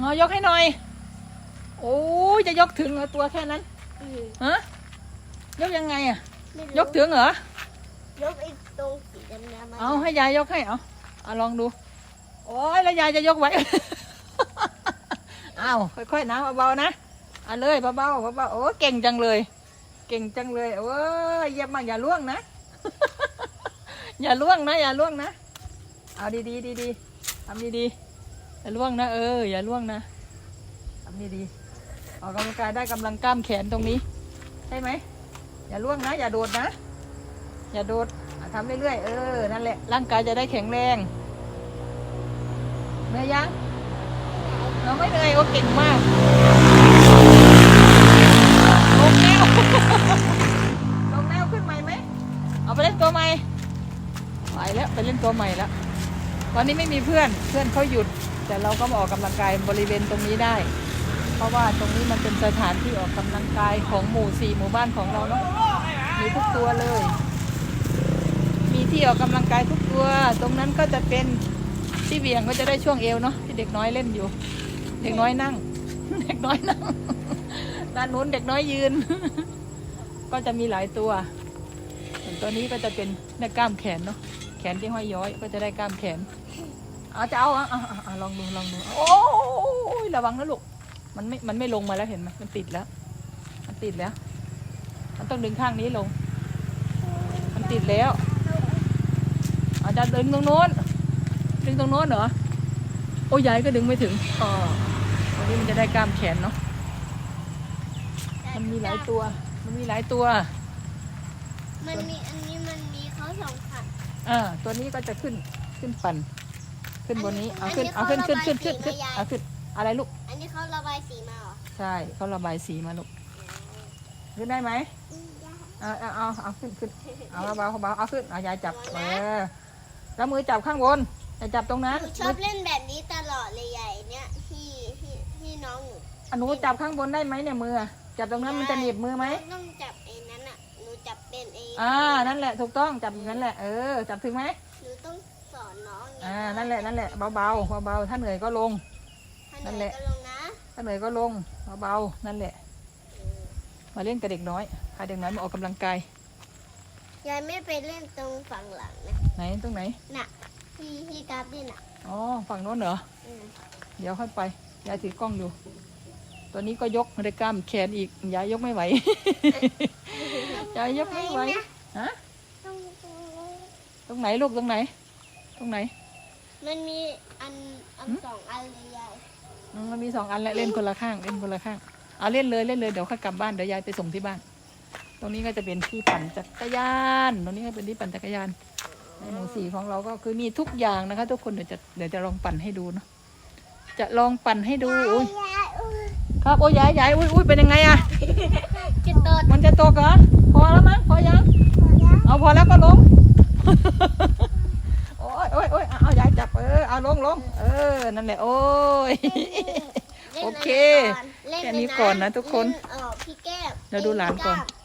งอยกให้หน่อย โอ้ยจะยกถึงเหรอตัวแค่นั้นอืมฮะยกยังไงอะไม่รู้ยกถึงเหรอ ยกไอ้ตรงสีดำๆมาเอาให้ยายยกให้เอาเอาลองดู โอ้ยแล้วยายจะยกไหวเอาค่อยๆนะเบาๆนะเอาเลยเบาๆเบาๆโอ้เก่งจังเลย เก่งจังเลยโอ้ยเยี่ยมมากอย่าล่วงนะ อย่าล่วงนะ อย่าล่วงนะ เอาดีๆดีๆทำดีๆ อย่าล่วงนะเออ อย่าล่วงนะทำดีๆออกกำลังกายได้กำลังกล้ามแขนตรงนี้ ใช่ไหม อย่าล่วงนะ อย่าโดดนะ อย่าโดดทำเรื่อยๆ เออ นั่นแหละ ร่างกายจะได้แข็งแรงเหนื่อยยังเราไม่เหนื่อยโอ้เก่งมากลงแนวลงแนวขึ้นใหม่ไหม เอาไปเล่นตัวใหม่ไปแล้วไปเล่นตัวใหม่แล้ว ตอนนี้ไม่มีเพื่อน เพื่อนเขาหยุด แต่เราก็มาออกกำลังกายบริเวณตรงนี้ได้ เพราะว่าตรงนี้มันเป็นสถานที่ออกกำลังกายของหมู่สี่หมู่บ้านของเราเนาะมีทุกตัวเลย มีที่ออกกำลังกายทุกตัว ตรงนั้นก็จะเป็นที่เวียงก็จะได้ช่วงเอวเนาะที่เด็กน้อยเล่นอยู่ เด็กน้อยนั่ง เด็กน้อยนั่งด้านนู้นเด็กน้อยยืน ก็จะมีหลายตัวส่วนตัวนี้ก็จะเป็นได้กล้ามแขนเนาะแขนที่ห้อยย้อยก็จะได้กล้ามแขน เอาจะเอาอะอะอะอะลองดูลองดู โอ้ยระวังนะลูก มันไม่ มันไม่ลงมาแล้วเห็นไหมมันติดแล้ว มันติดแล้ว มันต้องดึงข้างนี้ลง มันติดแล้วอาจจะดึงตรงโน้น ดึงตรงโน้นเหรอ โอ้ยายก็ดึงไม่ถึงอ๋อวันนี้มันจะได้กล้ามแขนเนาะ มันมีหลายตัว มันมีหลายตัว มันมีอันนี้มันมีเขาสองขันอ่า ตัวนี้ก็จะขึ้น ขึ้นปั่น ขึ้นบนนี้ เอาขึ้น เอาขึ้นขึ้นขึ้นขึ้นขึ้นเอาขึ้น อะไรลูก อันนี้เขาระบายสีมาเหรอ ใช่เขาระบายสีมาลูก ขึ้นได้ไหมอืมได้เอาเอาเอาเอาขึ้นขึ้นเอาเบาๆเบาๆเอาขึ้น เอายายจับเออแล้วมือจับข้างบนอย่าจับตรงนั้นหนูชอบเล่นแบบนี้ตลอดเลยใหญ่เนี่ยที่ที่ที่น้องหนูอะหนูจับข้างบนได้ไหมเนี่ยมืออะจับตรงนั้นมันจะหนีบมือไหมต้องจับไอ้นั้นอะ หนูจับเป็นไอ้อ่า นั่นแหละถูกต้องจับอย่างนั้นแหละ เออ จับถึงไหมหนูต้ องสอนน้องไงอ่านั่นแหละนั่นแหละเบาๆเบาๆถ้าเหนื่อยก็ลงถ้านั่นเหแหนื่อยละ ก็ลงนะถ้าเหนื่อยก็ลงเบาๆนั่นแหละ มาเล่นกับเด็กน้อยพาเด็กน้อยมาออกกำลังกายยายไม่ไปเล่นตรงฝั่งหลังนะไหนตรงไหนน่ะที่ที่กราฟดินอะอ๋อฝั่งโน้นเหรออืมเดี๋ยวค่อยไปยายถือกล้องอยู่ตัวนี้ก็ยกได้กล้ามแขนอีกยายยกไม่ไหว ยายยกไม่ไหวฮะต้องตรงตรงไหนลูกตรงไหน ตรงไหนมันมีอันอันหืมสองอันเลยยายอืมมันมีสองอันแหละเล่นคนละข้างเล่นคนละข้างเอาเล่นเลยเล่นเลยเดี๋ยวค่อยกลับบ้านเดี๋ยวยายไปส่งที่บ้าน ตรงนี้ก็จะเป็นที่ปั่นจักรยาน ตรงนี้ก็เป็นที่ปั่นจักรยานในหมู่สี่ของเราก็คือมีทุกอย่างนะคะ ทุกคนเดี๋ยวจะเดี๋ยวจะลองปั่นให้ดูเนาะจะลองปั่นให้ดูอุ้ยยายอุ้ยครับโอ้ยยายยายอุ้ยอุ้ยเป็นยังไงอะจะตดมันจะตกเหรอพอแล้วมั้งพอยังพอแล้วเอาพอแล้วก็ลง จับเออเอาลงลงเออ นั่นแหละโอ้ยล่นโอเคล่นแค่นี้ก่อนนะทุกคน เล่เออพี่แก้มเดี๋ยวดูหลานก่อนพี่